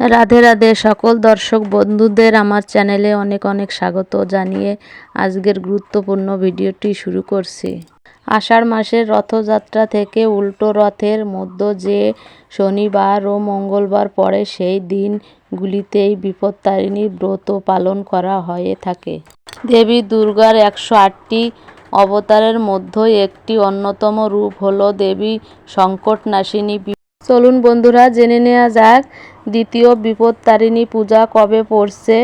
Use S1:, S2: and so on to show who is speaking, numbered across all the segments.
S1: রাধে রাধে সকল দর্শক বন্ধুদের আমার চ্যানেলে অনেক অনেক স্বাগত জানিয়ে আজকের গুরুত্বপূর্ণ ভিডিওটি শুরু করছি। আষাঢ় মাসের রথযাত্রা থেকে উল্টো রথের মধ্য যে শনিবার ও মঙ্গলবার পড়ে, সেই দিনগুলিতেই বিপত্তারিণী ব্রত পালন করা হয়ে থাকে। দেবী দুর্গার একশো আটটি অবতারের মধ্যে একটি অন্যতম রূপ হলো দেবী সংকটনাশিনী চলুন বন্ধুরা, জেনে নেওয়া যাক দ্বিতীয় বিপত্তারিণী পূজা কবে পড়ছে।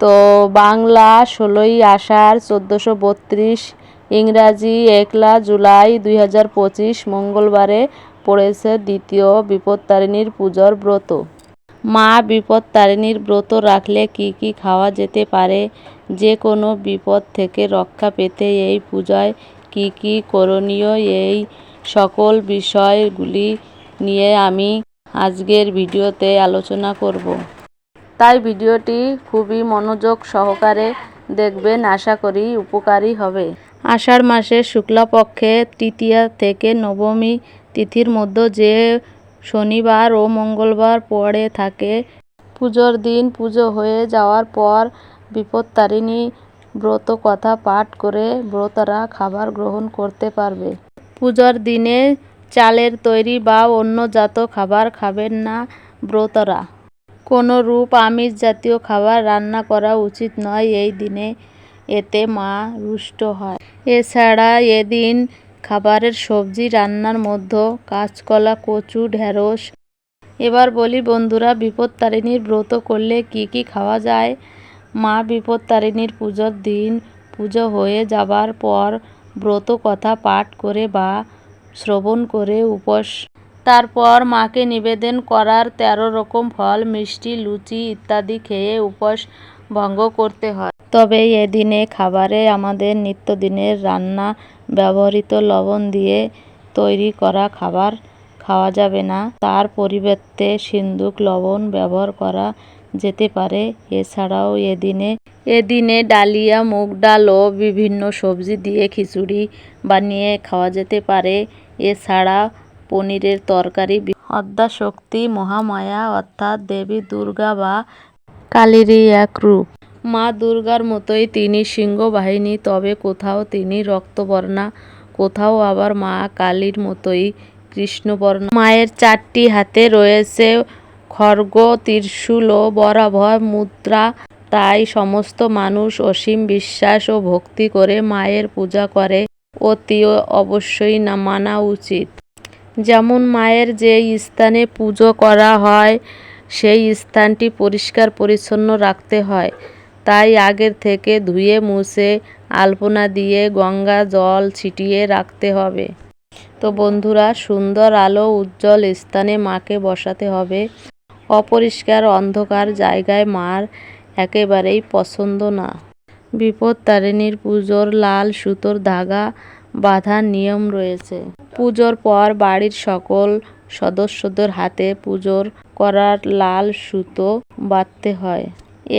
S1: তো বাংলা ষোলোই আষাঢ় চোদ্দোশো বত্রিশ, ইংরাজি একলা জুলাই দুই হাজার পঁচিশ, মঙ্গলবারে পড়েছে দ্বিতীয় বিপত্তারিণীর পুজোর ব্রত। মা বিপত্তারিণীর ব্রত রাখলে কি কি খাওয়া যেতে পারে? যে কোনো বিপদ থেকে রক্ষা পেতে এই পূজায় কি কি করণীয়? এই সকল বিষয়গুলি নিয়ে আমি আজকের ভিডিওতে আলোচনা করব। তাই ভিডিওটি খুবই মনোযোগ সহকারে দেখবেন, আশা করি উপকারী হবে। আষাঢ় মাসের শুক্লাপক্ষে তৃতীয়া থেকে নবমী তিথির মধ্যে যে শনিবার ও মঙ্গলবার পড়ে থাকে, পুজোর দিন পুজো হয়ে যাওয়ার পর বিপত্তারিণী ব্রত কথা পাঠ করে ব্রতরা খাবার গ্রহণ করতে পারবে। পুজোর দিনে চালের তৈরি বা অন্য জাত খাবার খাবেন না ব্রতরা। কোনো রূপ আমিষ জাতীয় খাবার রান্না করা উচিত নয় এই দিনে। এতে মা রুষ্ট হয়। এছাড়া এদিন খাবারের সবজি রান্নার মধ্যে কাঁচকলা, কচু, ঢেঁড়স। এবার বলি বন্ধুরা বিপত্তারিণীর ব্রত করলে কি কি খাওয়া যায়? মা বিপত্তারিণীর পুজোর দিন পুজো হয়ে যাবার পর ব্রত কথা পাঠ করে বা শ্রবণ করে উপোস। তারপর মাকে নিবেদন করার তেরো রকম ফল, মিষ্টি, লুচি ইত্যাদি খেয়ে উপোস ভঙ্গ করতে হয়। তবে এদিনে খাবারে আমাদের নিত্যদিনের রান্না, ব্যবহৃত লবণ দিয়ে তৈরি করা খাবার খাওয়া যাবে না। তার পরিবর্তে সিন্দুক, লবণ ব্যবহার করা যেতে পারে। এছাড়াও এদিনে এদিনে ডালিয়া, মুগ ডাল ও বিভিন্ন সবজি দিয়ে খিচুড়ি বানিয়ে খাওয়া যেতে পারে। এছাড়া পনিরের তরকারি অদ্যাশক্তি মহামায়া অর্থাৎ দেবী দুর্গা বা কালীরই এক রূপ। মা দুর্গার মতোই তিনি সিংহ বাহিনী তবে কোথাও তিনি রক্তবর্ণা, কোথাও আবার মা কালীর মতোই কৃষ্ণবর্ণ। মায়ের চারটি হাতে রয়েছে খড়গ, ত্রিশূল ও বরাভয় মুদ্রা। তাই সমস্ত মানুষ অসীম বিশ্বাস ও ভক্তি করে মায়ের পূজা করে অতি অবশ্যই না মানা উচিত। যেমন মায়ের যে স্থানে পুজো করা হয়, সেই স্থানটি পরিষ্কার পরিচ্ছন্ন রাখতে হয়। তাই আগের থেকে ধুয়ে, মুছে, আলপনা দিয়ে গঙ্গা জল ছিটিয়ে রাখতে হবে। তো বন্ধুরা, সুন্দর আলো উজ্জ্বল স্থানে মাকে বসাতে হবে। অপরিষ্কার অন্ধকার জায়গায় মার একেবারেই পছন্দ না। বিপত্তারিণীর পুজোর লাল সুতোর ধাগা বাঁধার নিয়ম রয়েছে। পুজোর পর বাড়ির সকল সদস্যদের হাতে পুজোর করার লাল সুতো বাঁধতে হয়।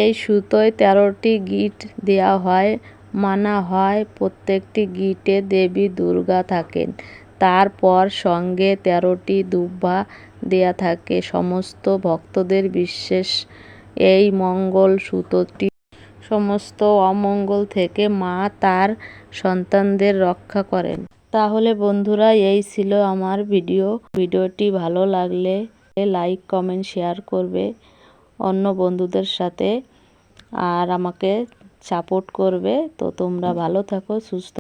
S1: এই সুতোয় তেরোটি গিট দেওয়া হয়, মানা হয় প্রত্যেকটি গিটে দেবী দুর্গা থাকেন। তারপর সঙ্গে তেরোটি দুব্বা দেয়া থাকে। সমস্ত ভক্তদের বিশ্বাস এই মঙ্গল সুতোটি সমস্ত অমঙ্গল থেকে মা তার সন্তানদের রক্ষা করেন। তাহলে বন্ধুরা, এই ছিল আমার ভিডিও। ভিডিওটি ভালো লাগলে লাইক, কমেন্ট, শেয়ার করবে অন্য বন্ধুদের সাথে। আর আমাকে সাপোর্ট করবে। তো তোমরা ভালো থাকো, সুস্থ